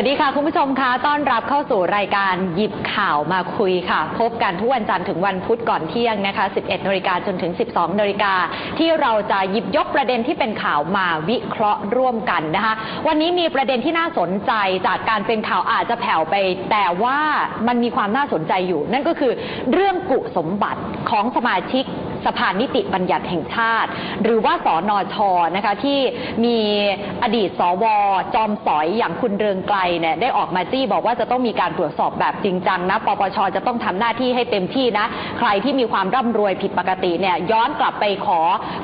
วัสดีค่ะคุณผู้ชมคะต้อนรับเข้าสู่รายการหยิบข่าวมาคุยค่ะ พบกันทุกวันจันทร์ถึงวันพุธก่อนเที่ยงนะคะ 11นาฬิกาจนถึง 12นาฬิกาที่เราจะหยิบยกประเด็นที่เป็นข่าวมาวิเคราะห์ร่วมกันนะคะ วันนี้มีประเด็นที่น่าสนใจจากการเป็นข่าวอาจจะแผ่วไป แต่ว่ามันมีความน่าสนใจอยู่ นั่นก็คือเรื่องกุสมบัติของสมาชิก สภานิติบัญญัติแห่งชาติ หรือว่าสอนอชนะคะที่มีอดีตสว จอมสอยอย่างคุณเรืองไกลเนี่ยได้ออกมาจี้บอกว่าจะต้องมีการตรวจสอบแบบจริงจังนะปปชจะต้องทำหน้าที่ให้เต็มที่นะ ใครที่มีความร่ำรวยผิดปกติเนี่ยย้อนกลับไปขอ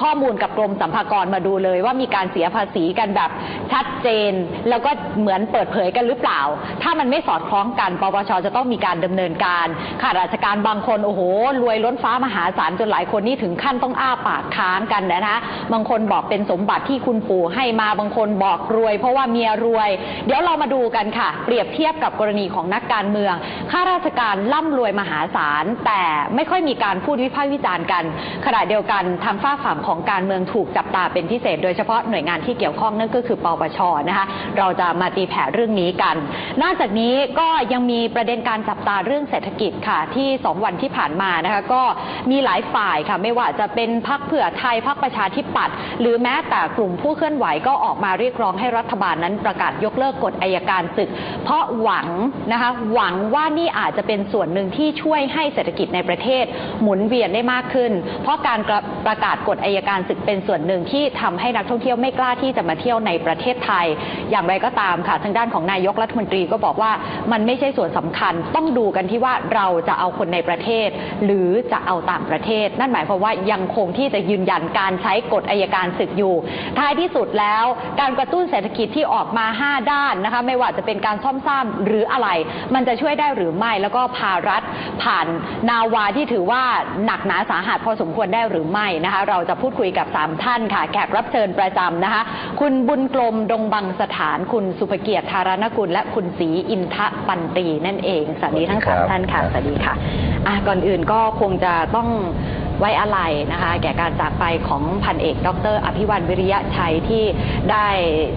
ข้อมูลกับกรมสัมภากรมาดูเลยว่ามีการเสียภาษีกันแบบชัดเจน แล้วก็เหมือนเปิดเผยกันหรือเปล่า ถ้ามันไม่สอดคล้องกันปปชจะต้องมีการดำเนินการข้าราชการบางคนโอ้โหรวยล้นฟ้ามหาศาลจนหลายคนนนี่ถึงขั้นต้องอ้าปากค้างกันนะนะบางคนบอกเป็นสมบัติที่คุณปู่ให้มาบางคนบอกรวย เพราะว่าเมียรวย เดี๋ยวเรามาดูกันค่ะ เปรียบเทียบกับกรณีของนักการเมืองข้าราชการร่ำรวยมหาศาล แต่ไม่ค่อยมีการพูดวิพากษ์วิจารณ์กัน ขณะเดียวกันทางฝ้าฝั่งของการเมืองถูกจับตาเป็นพิเศษ โดยเฉพาะหน่วยงานที่เกี่ยวข้องนั่นก็คือปปชนะคะเราจะมาตีแผ่เรื่องนี้กัน นอกจากนี้ก็ยังมีประเด็นการจับตาเรื่องเศรษฐกิจค่ะที่ 2 วันที่ผ่านมานะคะก็มีหลายฝ่ายค่ะ ไม่ว่าจะเป็นพักเผื่อไทยพักประชาธิปัตย์หรือแม้แต่กลุ่มผู้เคลื่อนไหวก็ออกมาเรียกร้องให้รัฐบาลนั้นประกาศยกเลิกกฎอายการศึก เพราะหวังนะคะหวังว่านี่อาจจะเป็นส่วนหนึ่งที่ช่วยให้เศรษฐกิจในประเทศ หมุนเวียนได้มากขึ้น เพราะการประกาศกฎอายการศึกเป็นส่วนหนึ่งที่ทำให้นักท่องเที่ยวไม่กล้าที่จะมาเที่ยวในประเทศไทย อย่างไรก็ตามค่ะ ทางด้านของนายกรัฐมนตรีก็บอกว่ามันไม่ใช่ส่วนสำคัญ ต้องดูกันที่ว่าเราจะเอาคนในประเทศ หรือจะเอาต่างประเทศนั่นหมายความว่ายังคงที่จะยืนยันการใช้กฎอายการศึกอยู่ ท้ายที่สุดแล้วการกระตุ้นเศรษฐกิจที่ออกมา 5 ด้านนะคะไม่ว่าจะเป็นการซ่อมสร้างหรืออะไร มันจะช่วยได้หรือไม่แล้วก็พารัฐผ่านนาวาที่ถือว่าหนักหนาสาหัสพอสมควรได้หรือไม่นะคะเราจะพูดคุยกับ 3 ท่านค่ะ แขกรับเชิญประจำนะคะ คุณบุญกลมดงบังสถาน คุณสุภเกียรติธารณกุล และคุณศรีอินทะปันตรีนั่นเองสวัสดีทั้งสามท่านค่ะสวัสดีค่ะอะก่อนอื่นก็คงจะต้อง ไว้อะไรนะคะ แก่การจากไปของพันเอก ดร อภิวันวิริยะชัยที่ได้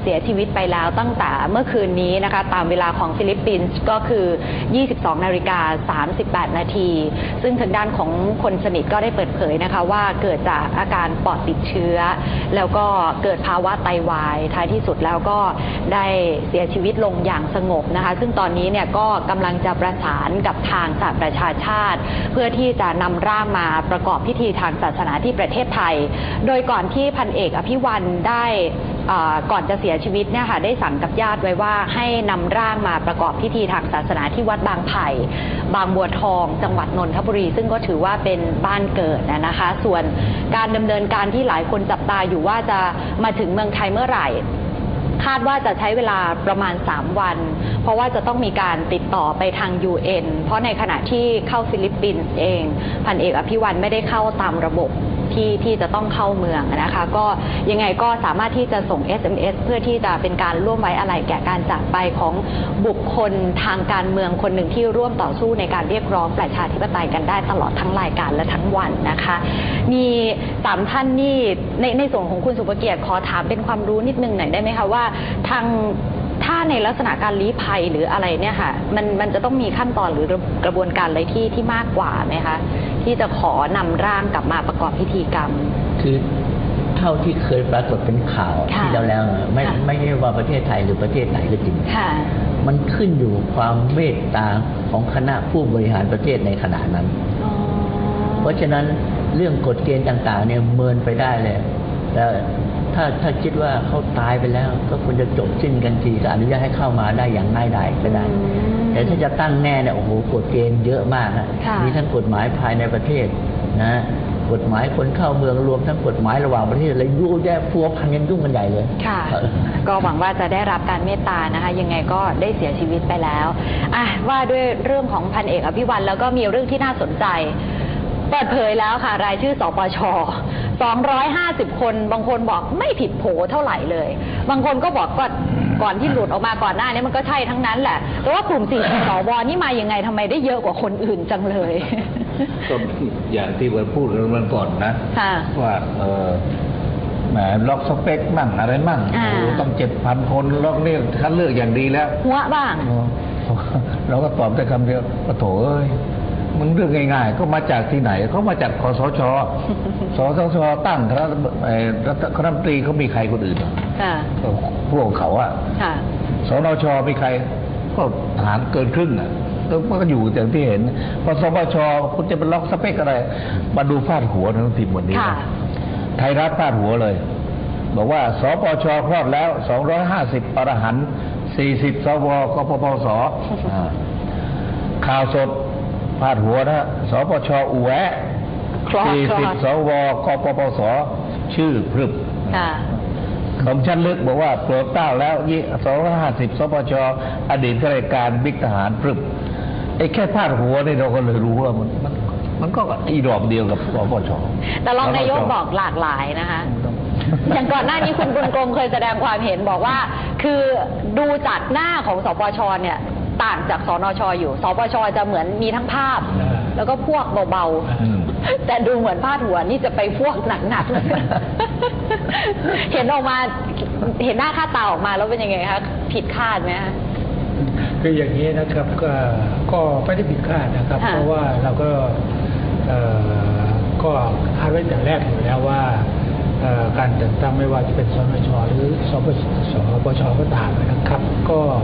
เสียชีวิตไปแล้วตั้งแต่เมื่อคืนนี้นะคะ ตามเวลาของฟิลิปปินส์ก็คือ 22 นาฬิกา 38 นาที ซึ่งทางด้านของคนสนิทก็ได้เปิดเผยนะคะว่าเกิดจากอาการปอดติดเชื้อ แล้วก็เกิดภาวะไตวาย ท้ายที่สุดแล้วก็ได้เสียชีวิตลงอย่างสงบนะคะ ซึ่งตอนนี้เนี่ยก็กำลังจะประสานกับทางสหประชาชาติ เพื่อที่จะนำร่างมาประกอบพิิธีทางศาสนาที่ประเทศไทย โดยก่อนที่พันเอกอภิวันได้ก่อนจะเสียชีวิตเนี่ยค่ะได้สั่งกับญาติไว้ว่าให้นำร่างมาประกอบพิธีทางศาสนาที่วัดบางไผ่บางบัวทอง จังหวัดนนทบุรี ซึ่งก็ถือว่าเป็นบ้านเกิดนะคะ ส่วนการดำเนินการที่หลายคนจับตาอยู่ว่าจะมาถึงเมืองไทยเมื่อไหร่ คาดว่าจะใช้เวลาประมาณ 3 วัน เพราะว่าจะต้องมีการติดต่อไปทาง UN เพราะในขณะที่เข้าฟิลิปปินส์เอง พันเอกอภิวันไม่ได้เข้าตามระบบ ที่ที่จะต้องเข้าเมืองนะคะ ก็ยังไงก็สามารถที่จะส่ง SMS เพื่อที่จะเป็นการร่วมไว้อะไรแก่การจากไปของบุคคลทางการเมืองคนหนึ่งที่ร่วมต่อสู้ในการเรียกร้องประชาธิปไตยกันได้ตลอดทั้งรายการและทั้งวันนะคะ มีสามท่านนี่ในในส่วนของคุณสุภเกียรติขอถามเป็นความรู้นิดนึงหน่อยได้ไหมคะว่าทาง ถ้าในลักษณะการลี้ภัยหรืออะไรเนี่ยค่ะมันมันจะต้องมีขั้นตอนหรือกระบวนการอะไรที่ที่มากกว่าไหมคะที่จะขอนำร่างกลับมาประกอบพิธีกรรม คือเท่าที่เคยปรากฏเป็นข่าวค่ะที่แล้วแล้วๆอะไม่ค่ะไม่ใช่ว่าประเทศไทยหรือประเทศไหนก็จริงค่ะมันขึ้นอยู่ความเมตตาของคณะผู้บริหารประเทศในขณะนั้นอ๋อเพราะฉะนั้นเรื่องกฎเกณฑ์ต่างๆเนี่ยเมินไปได้เลยแต่ ถ้าถ้าคิดว่าเขาตายไปแล้ว ก็ควรจะจบสิ้นกันทีก็อนุญาตให้เข้ามาได้อย่างง่ายดายก็ได้อืมแต่ถ้าจะตั้งแน่เนี่ยโอ้โหกฎเกณฑ์เยอะมากนะค่ะมีทั้งกฎหมายภายในประเทศนะกฎหมายคนเข้าเมืองรวมทั้งกฎหมายระหว่างประเทศอะไรยุ่งแย่พัวพันกันยุ่งกันใหญ่เลย ค่ะเออก็หวังว่าจะได้รับการเมตตานะคะ ยังไงก็ได้เสียชีวิตไปแล้วอะว่าด้วยเรื่องของพันเอกอภิวันแล้วก็มีเรื่องที่น่าสนใจ เปิดเผยแล้วค่ะ รายชื่อสปช 250 คน บางคนบอกไม่ผิดโผเท่าไหร่เลย บางคนก็บอกก็ก่อนที่หลุดออกมาก่อนหน้านี้มันก็ใช่ทั้งนั้นแหละ แต่ว่ากลุ่มสี่สวนี่มายังไงทำไมได้เยอะกว่าคนอื่นจังเลย ก็อย่างที่เราพูดกันมันก่อนนะค่ะว่าเออแหมล็อกสเปคมั่งอะไรมั่งอ่าโอ้โหต้องเจ็ดพันคนล็อกเรียกคัดเลือกอย่างดีแล้วหัวบ้าง เราก็ตอบแต่คำเดียวปะโถเอ้ย มันเรื่องง่าย ๆ ก็มาจากที่ไหนก็มาจากคอสชสสชตั้งคณะเอ่อรัฐคณะรัฐมนตรีเขามีใครคนอื่นเหรอค่ะก็พวกเขาอะค่ะสนชมีใคร ก็ทหารเกินครึ่งอะแล้วมันก็อยู่อย่างที่เห็นพอสปชคุณจะเป็นล็อกสเปคอะไร มาดูฟาดหัวหนังสือพิมพ์วันนี้ค่ะนะไทยรัฐฟาดหัวเลย บอกว่าสปชคลอดแล้ว 250 อรหันต์40 สวกปปสอ่าข่าวสด พาดหัวนะสปชอูแวะคลอดคลอด40สวกปปส ชื่อพรึบค่ะของชั้นลึกบอกว่าโปรดเกล้าแล้วยี่สองห้าสิบสปชอดีตข้าราชการบิ๊กทหารพรึบไอ้แค่พาดหัวนี่เราก็เลยรู้ว่ามันมันมันก็อีดอกเดียวกับสปชแต่รองนายกบอกหลากหลายนะคะอย่างก่อนหน้านี้คุณบุญกรมเคยแสดงความเห็นบอกว่า คือดูจากหน้าของสปชเนี่ย ต่างจากสนชอยู่สปชจะเหมือนมีทั้งภาพ แล้วก็พวกเบาอืมๆแต่ดูเหมือนพาดหัวนี่จะไปพวกหนักๆ เห็นออกมาเห็นหน้าค่าตาออกมาแล้วเป็นยังไงคะผิดคาดไหมคะคืออย่างนี้นะครับก็ก็ไม่ได้ผิดคาดนะครับค่ะเพราะว่าเราก็เอ่อก็คาดไว้แต่แรกอยู่แล้วว่าเอ่อการแต่งตั้งไม่ว่าจะเป็นสนชหรือสปชสปชก็ตามนะครับ ก็เอ่อ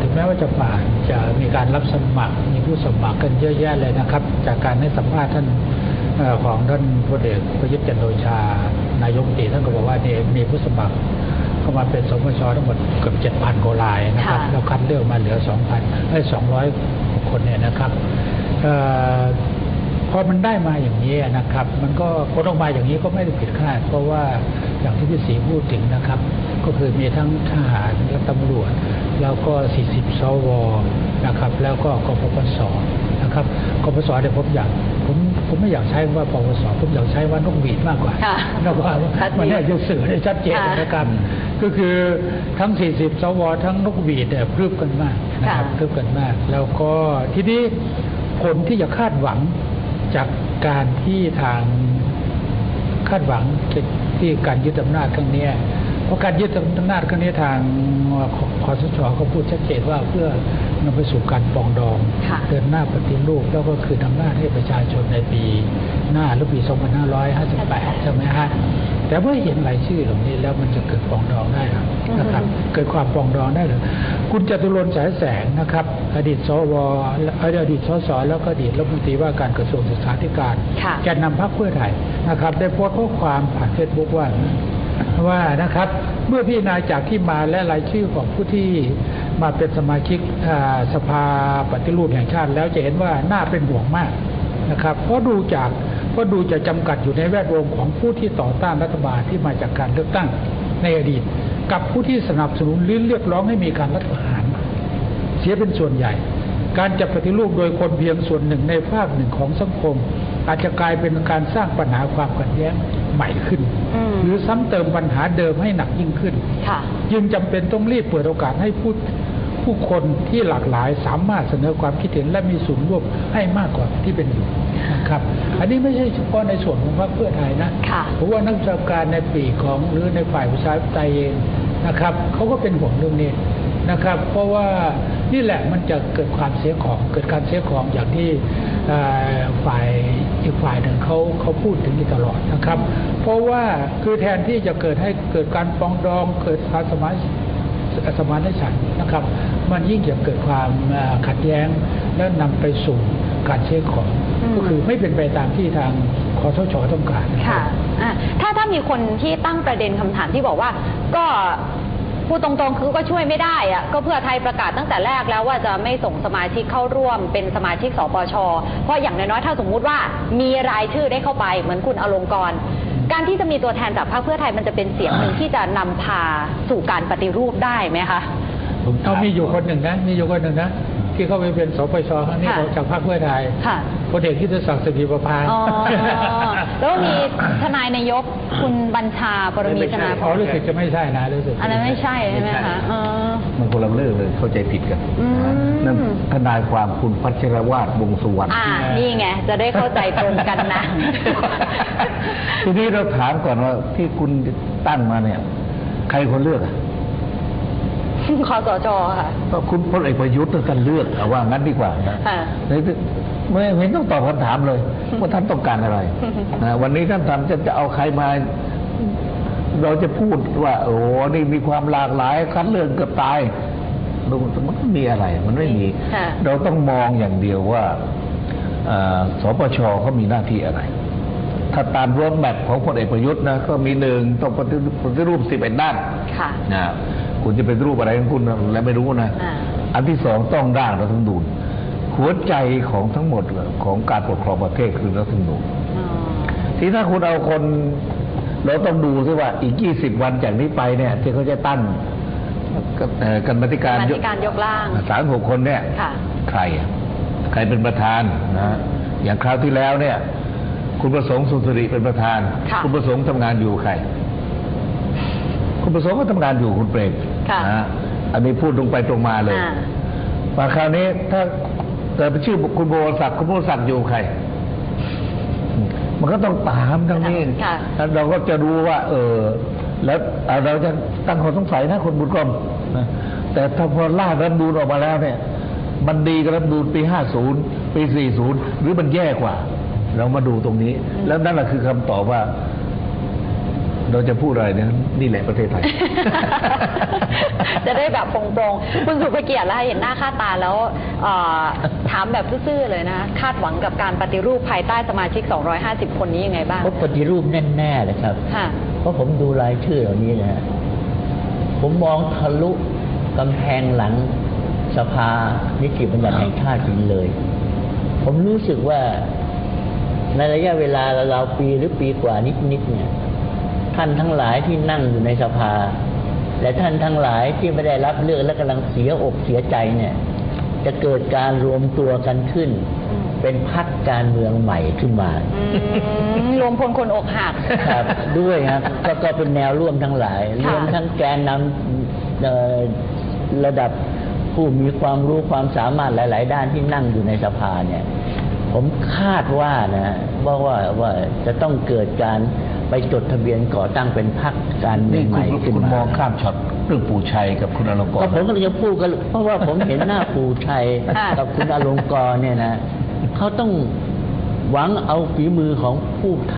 ถึงแม้ว่าจะผ่านจะมีการรับสมัคร มีผู้สมัครกันเยอะแยะเลยนะครับ จากการให้สัมภาษณ์ท่านเอ่อของท่านพลเอกประยุทธ์จันทร์โอชา นายกรัฐมนตรีท่านก็บอกว่าเนี่ยมีผู้สมัครเข้ามาเป็นสมชทั้งหมดเกือบ7,000กว่ารายนะครับค่ะเราคัดเลือกมาเหลือ2,000ให้200คนเนี่ยนะครับเออพอมันได้มาอย่างนี้นะครับ มันก็ผลออกมาอย่างนี้ก็ไม่ได้ผิดคาด เพราะว่าอย่างที่พี่ศรีพูดถึงนะครับ ก็คือมีทั้งทหารและตำรวจ แล้วก็ 40 สวนะครับ แล้วก็กปปสนะครับกปปสเนี่ยผมอยากผมผมไม่อยากใช้คำว่าปปสผมอยากใช้ว่านกหวีดมากกว่าค่ะนกว่าชัดเจนมันเนี่ยจะสื่อได้ชัดเจนค่ะนะครับก็คือทั้ง 40 สวทั้งนกหวีดเนี่ยพรึบกันมากนะครับค่ะพรึบกันมาก แล้วก็ทีนี้ผลที่จะคาดหวังจากการที่ทางคาดหวังที่การยึดอำนาจครั้งเนี้ย เพราะการยึดอำนาจครั้งนี้ทางคอสชเขาพูดชัดเจนว่าเพื่อนำไปสู่การปรองดองค่ะเดินหน้าปฏิรูปแล้วก็คืนอำนาจให้ประชาชนในปีหน้าหรือปี 2558 ใช่ไหมฮะแต่เมื่อเห็นรายชื่อเหล่านี้แล้วมันจะเกิดปรองดองได้หรอนะครับ เกิดความปรองดองได้หรือคุณจตุรนต์ฉายแสงนะครับ อดีตสวอดีตสสแล้วก็อดีตรัฐมนตรีว่าการกระทรวงศึกษาธิการค่ะแกนนำพรรคเพื่อไทยนะครับ ได้โพสต์ข้อความผ่านเฟซบุ๊กว่า ว่านะครับเมื่อพิจารณาจากที่มาและรายชื่อของผู้ที่มาเป็นสมาชิกสภาปฏิรูปแห่งชาติ แล้วจะเห็นว่าน่าเป็นห่วงมากนะครับเพราะดูจากเพราะดูจะจำกัดอยู่ในแวดวงของผู้ที่ต่อต้านรัฐบาลที่มาจากการเลือกตั้งในอดีต กับผู้ที่สนับสนุนหรือเรียกร้องให้มีการรัฐประหาร เสียเป็นส่วนใหญ่ การจัดปฏิรูปโดยคนเพียงส่วนหนึ่งในภาคหนึ่งของสังคม อาจจะกลายเป็นการสร้างปัญหาความขัดแย้งใหม่ขึ้น หรือซ้ำเติมปัญหาเดิมให้หนักยิ่งขึ้นค่ะจึงจำเป็นต้องรีบเปิดโอกาสให้ผู้ผู้คนที่หลากหลายสามารถเสนอความคิดเห็นและมีส่วนร่วมให้มากกว่าที่เป็นอยู่นะครับ อันนี้ไม่ใช่เฉพาะในส่วนของพรรคเพื่อไทยนะค่ะเพราะว่านักวิชาการในปีกของหรือในฝ่ายประชาธิปไตยเองนะครับเขาก็เป็นห่วงเรื่องนี้ นะครับ เพราะว่านี่แหละมันจะเกิดความเสียของ เกิดการเสียของอย่างที่เอ่อฝ่ายอีกฝ่ายหนึ่งเขาเขาพูดถึงอยู่ตลอดนะครับ เพราะว่าคือแทนที่จะเกิดให้เกิดการปรองดองเกิดความสมานสมานฉันท์นะครับ มันยิ่งจะเกิดความเอ่อขัดแย้งและนำไปสู่การเสียของอืมก็คือไม่เป็นไปตามที่ทางคอสชต้องการนะรับค่ะอะถ้าถ้ามีคนที่ตั้งประเด็นคำถามที่บอกว่าก็ พูดตรงๆคือก็ช่วยไม่ได้อะก็เพื่อไทยประกาศตั้งแต่แรกแล้วว่าจะไม่ส่งสมาชิกเข้าร่วมเป็นสมาชิกสปช เพราะอย่างน้อยๆถ้าสมมุติว่ามีรายชื่อได้เข้าไปเหมือนคุณอลงกรณ์การที่จะมีตัวแทนจากพรรคเพื่อไทยมันจะเป็นเสียงหนึ่งที่จะนำพาสู่การปฏิรูปได้ไหมคะผมถเขามีอยู่คนหนึ่งนะมีอยู่คนหนึ่งนะ ที่เขาไปเป็นสปชครั้งนี้ค่ะออกจากพรรคเพื่อไทยค่ะ พลเอกทิศศักดิ์สิริประพาอ๋อแล้วก็มีทนายนายกคุณบัญชาปรมีธนาพอ๋อรรู้สึกจะไม่ใช่นะรู้สึกอันนั้นไม่ใช่ใช่ไหมคะเออ มันคนละเรื่องเลยเข้าใจผิดกันอืม นั่นทนายความคุณพัชรวาดวงสุวรรณอ่า นี่ไง จะได้เข้าใจตรงกันนะ ทีนี้เราถามก่อนว่าที่คุณตั้งมาเนี่ย ใครคนเลือกอะ คอสจค่ะ ก็คุณพลเอกประยุทธ์ท่านเลือกเอาว่างั้นดีกว่านะค่ะเลยไม่เห็นต้องตอบคำถามเลยว่าท่านต้องการอะไรนะวันนี้ท่านทำจะจะเอาใครมา เราจะพูดว่า โอ้โหนี่มีความหลากหลายคัดเลือกเกือบตายดูมันไม่มีอะไร มันไม่มีค่ะเราต้องมองอย่างเดียวว่าอ่าสปชเขามีหน้าที่อะไร ถ้าตามรถแมพของพลเอกประยุทธ์นะก็มีหนึ่งต้องปฏิปฏิรูปสิบเอ็ดด้านค่ะนะ คุณจะเป็นรูปอะไรของคุณนะและไม่รู้นะอ่าอันที่สองต้องร่างรัฐธรรมนูญหัวใจของทั้งหมดของการปกครองประเทศคือรัฐธรรมนูญอ๋อที่ถ้าคุณเอาคนเราต้องดูซิว่าอีก20วันจากนี้ไปเนี่ย ที่เขาจะตั้งเอ่อกรรมาธิการกรรมาธิการยกร่างสามหกคนเนี่ยค่ะใครอะใครเป็นประธานนะอย่างคราวที่แล้วเนี่ย คุณประสงค์สุนทรีเป็นประธานค่ะณประสงค์ทำงานอยู่ใคร คุณประสงค์ก็ทำงานอยู่คุณเปรมค่ะ นะอันนี้พูดตรงไปตรงมาเลยอ่ามาคราวนี้ถ้าเกิดเป็นชื่อคุณโบวรศักดิ์คุณโบวรศักดิ์อยู่ใคร มันก็ต้องตามทั้งนี้ค่ะแล้วเราก็จะรู้ว่า เออ แล้วเอ่อเราจะตั้งข้อสงสัยนะคนบุญกรมนะแต่ถ้าพอล่างรัฐธรรมนูญออกมาแล้วเนี่ย มันดีกับรัฐธรรมนูญปี 50 ปี 40 หรือมันแย่กว่า เรามาดูตรงนี้ แล้วนั่นแหละคือคำตอบว่า เราจะพูดอะไรเนี่ยนี่แหละประเทศไทย จะได้แบบโปร่งๆ คุณสุภเกียรติแล้วเห็นหน้าค่าตาแล้วเอ่อถามแบบซื่อๆเลยนะ คาดหวังกับการปฏิรูปภายใต้สมาชิก 250 คนนี้ยังไงบ้างก็ปฏิรูปแน่ๆเลยครับค่ะเพราะผมดูรายชื่อเหล่านี้นะฮะผมมองทะลุกำแพงหลังสภานิติบัญญัติแห่งชาติไปเลย ผมรู้สึกว่าในระยะเวลาราวๆปีหรือปีกว่านิดๆเนี่ย ท่านทั้งหลายที่นั่งอยู่ในสภา และท่านทั้งหลายที่ไม่ได้รับเลือกและกำลังเสียอกเสียใจเนี่ย จะเกิดการรวมตัวกันขึ้นอืมเป็นพักการเมืองใหม่ขึ้นมาอืมรวมพลคนอกหักครับ ด้วยครับก็ก็เป็นแนวร่วมทั้งหลายค่ะรวมทั้งแกนนำเอ่อระดับผู้มีความรู้ความสามารถหลาย ๆ ด้านที่นั่งอยู่ในสภาเนี่ย ผมคาดว่านะว่าว่าว่าจะต้องเกิดการ ไปจดทะเบียนก่อตั้งเป็นพรรคการเมือนี่งใหคุม่ณขึ้นคุณมามองข้ามช็อตเรื่องปู่ชัยกับคุณอลงกรก็ผมก็เลยจะพูดกันเพราะว่าผมเห็นหน้าปู่ชัยค่ะ กับคุณอลงกรณ์เนี่ยนะเขาต้องหวังเอาฝีมือของผู้